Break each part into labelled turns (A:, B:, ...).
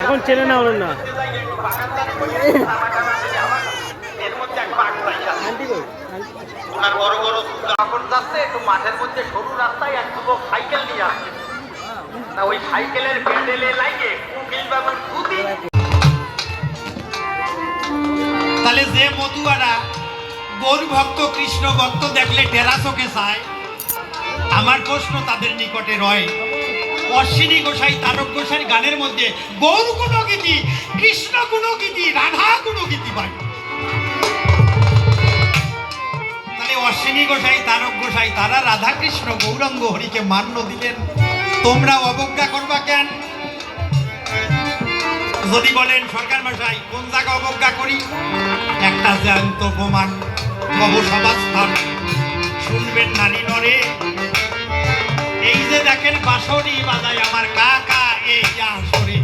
A: এখন চেনে না না।
B: সরু রাস্তায় এক সাইকেল নিয়ে আসছে ওই সাইকেলের দুদি
C: তাহলে যে মধুয়ারা গৌর ভক্ত কৃষ্ণ ভক্ত দেখলে টেরা চোখে চায় আমার প্রশ্ন তাদের নিকটে রয়। অশ্বিনী গোসাই তারক গোসাই গানের মধ্যে গৌর কোনো গীতি কৃষ্ণ কোনো গীতি রাধা কোনো গীতি পাই তাহলে অশ্বিনী গোসাই, তারক গোসাই, তারা রাধা কৃষ্ণ গৌরাঙ্গ হরিকে মান্য দিলেন। তোমরা অবজ্ঞা করবা কেন? যদি বলেন, সরকার মশাই, কোন জায়গা অবজ্ঞা করি? একটা জ্যান্ত প্রমাণ গবসভাস্থান শুনবেন নানি নরে। যে দেখেন বাসরি বাজায় আমার কাকা এই আসরে।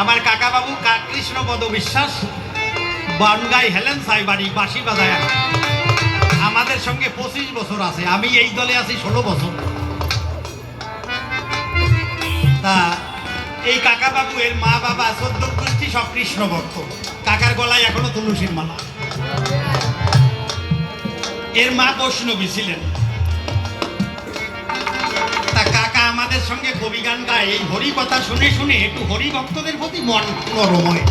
C: আমার কাকা বাবু কা কৃষ্ণপদ বিশ্বাস, বানগাই হেলেন সাই বাড়ি বাঁশি বাজায়। আমাদের সঙ্গে পঁচিশ বছর আছে, আমি এই দলে আছি ষোলো বছর। তা, এই কাকা বাবু এর মা বাবা চোদ্দ গোষ্ঠী সব কৃষ্ণ ভক্ত কাকার গলায় এখনও তুলসীর মালা। এর মা বৈষ্ণবী ছিলেন। এই হরি কথা শুনে শুনে একটু হরি ভক্তদের প্রতি মন নরম হয়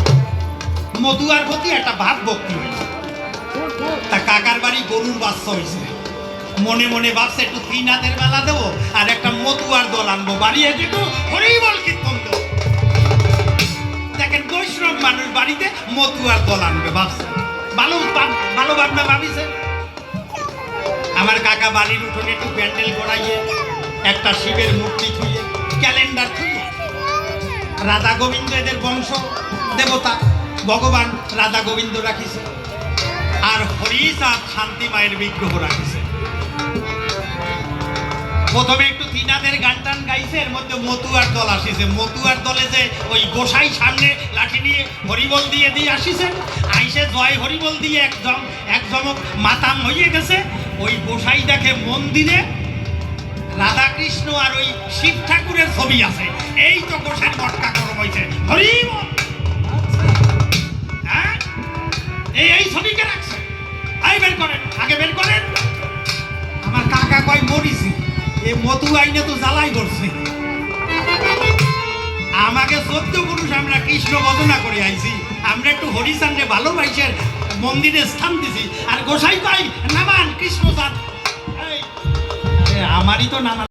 C: মধুয়ার প্রতি একটা ভাব ভক্তি তা কাকার বাড়ি গরুর বাচ্চা হয়েছে মনে মনে ভাবছে, একটু তিন বেলা দেবো আর একটা মতুয়ার দল আনব। বাড়ি এসে একটু হরেই বল কীর্তন দেবো। দেখেন বৈষ্ণব মানুষ বাড়িতে মতুয়ার দল আনবে, ভাবছে। ভালো ভালো ভাবনা ভাবিছে? আমার কাকা বাড়ির উঠোনে একটু প্যান্ডেল করাইয়ে একটা শিবের মূর্তি থুইয়ে ক্যালেন্ডার থুইয়ে রাধা গোবিন্দ এদের বংশ, দেবতা, ভগবান রাধা গোবিন্দ রাখিছে। আর হরিচাঁদ শান্তি মায়ের বিগ্রহ রাখিছে। প্রথমে একটু তিনাদের গান টান গাইছে, এর মধ্যে মতুয়ার দল আসিছে। মতুয়ার দলে যে ওই গোসাই সামনে লাঠি নিয়ে হরিবল দিয়ে দিয়ে আসিছে, আইসে জয় হরিবল দিয়ে একদম এক জমক মাতাম হইয়ে গেছে। ওই গোসাই দেখে মন্দিরে রাধাকৃষ্ণ আর ওই শিব ঠাকুরের ছবি আছে। এই তো গোসাই মটকা গরম হয়েছে হরিবল হ্যাঁ? এই এই ছবিকে রাখছে। আই বের করেন। আগে বের করেন। আমার কাকা কয়, মরিছি। এ মধু আইনে তো জ্বালাই করছে আমাকে সত্য পুরুষ আমরা কৃষ্ণ বদনা করে আইছি। আমরা একটু হরিচান্ডে ভালোবাসে মন্দিরে স্থান দিছি। আর গোসাই পাই নামান, কৃষ্ণ চাঁদ আমারই তো নামান